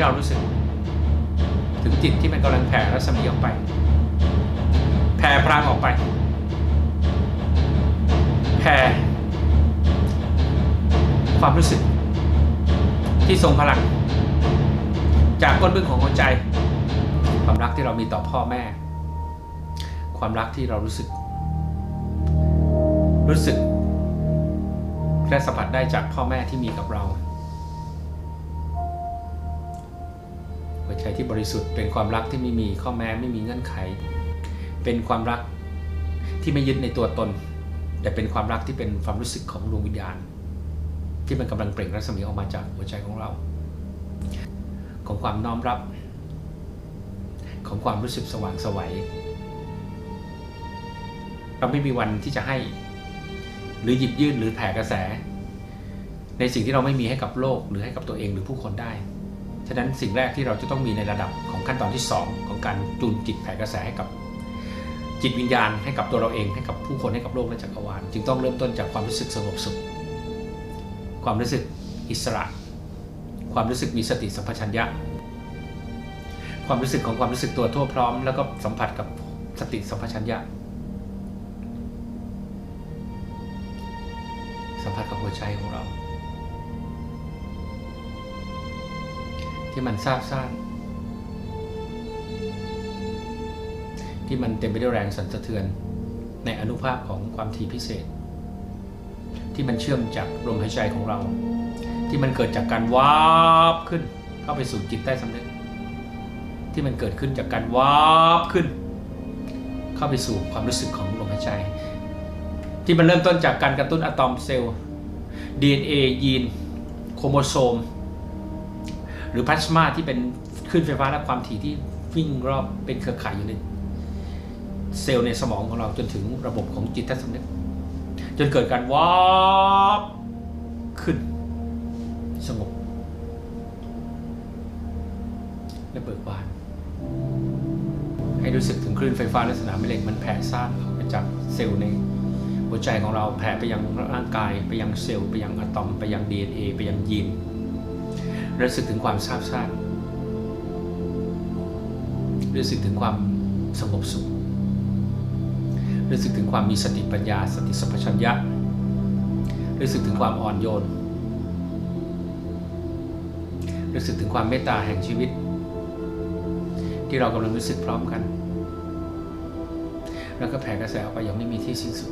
เราสึก ถึงจิตที่มันกำลังแผ่รัศมีออกไป แผ่พลังออกไป แผ่ความรู้สึก ที่ทรงพลัง จากก้นบึ้งของหัวใจ ความรักที่เรามีต่อพ่อแม่ ความรักที่เรารู้สึก รู้สึกและสัมผัสได้จากพ่อแม่ที่มีกับเรา ที่บริสุทธิ์ เป็นความรักที่ไม่มีข้อแม้ไม่มีเงื่อนไข เป็นความรักที่ไม่ยึดในตัวตน แต่เป็นความรักที่เป็นความรู้สึกของดวงวิญญาณ ที่มันกำลังเปล่งรัศมีออกมาจากหัวใจของเรา ของความน้อมรับ ของความรู้สึกสว่างไสวัยเราไม่มีวันที่จะให้ หรือหยิบยื่นหรือแผ่กระแส ในสิ่งที่เราไม่มีให้กับโลกหรือให้กับตัวเองหรือผู้คนได้ ฉะนั้นสิ่งแรกที่เราจะต้องมีในระดับของขั้นตอนที่ 2 ของการจูนจิตแผ่กระแสให้กับจิตวิญญาณให้กับตัวเราเองให้กับผู้คนให้กับโลกและจักรวาลจึงต้องเริ่มต้นจากความรู้สึกสงบสุข ความรู้สึกอิสระ ความรู้สึกมีสติสัมปชัญญะ ความรู้สึกของความรู้สึกตัวทั่วพร้อม แล้วก็สัมผัสกับสติสัมปชัญญะ สัมผัสกับหัวใจของเรา ที่มันซาบซ่านที่มันเต็มไปด้วยแรงสั่นสะเทือน ในอนุภาคของความถี่พิเศษ ที่มันเชื่อมจากลมหายใจของเรา ที่มันเกิดจากการวาบขึ้น เข้าไปสู่จิตใต้สำนึก ที่มันเกิดขึ้นจากการวาบขึ้น เข้าไปสู่ความรู้สึกของลมหายใจ ที่มันเริ่มต้นจากการกระตุ้นอะตอมเซลล์ DNA ยีน โครโมโซม หรือพลาสมาที่เป็นคลื่นไฟฟ้าและความถี่ที่วิ่งรอบเป็นเครือข่ายอยู่ในเซลล์ในสมองของเราจนถึงระบบของจิตใต้สำนึก จนเกิดการวาบขึ้น สงบ และเบิกบาน ให้รู้สึกถึงคลื่นไฟฟ้าและสนามแม่เหล็กมันแผ่ซ่านออกจากเซลล์ในหัวใจของเราแผ่ไปยังร่างกายไปยังเซลล์ไปยังอะตอมไปยัง DNA ไปยังยีน รู้สึกถึงความซาบซ่านรู้สึกถึงความสงบสุขรู้สึกถึงความมีสติปัญญา สติสัมปชัญญะรู้สึกถึงความอ่อนโยน รู้สึกถึงความเมตตาแห่งชีวิต ที่เรากำลังรู้สึกพร้อมกัน แล้วก็แผ่กระแสออกไปอย่างไม่มีที่สิ้นสุด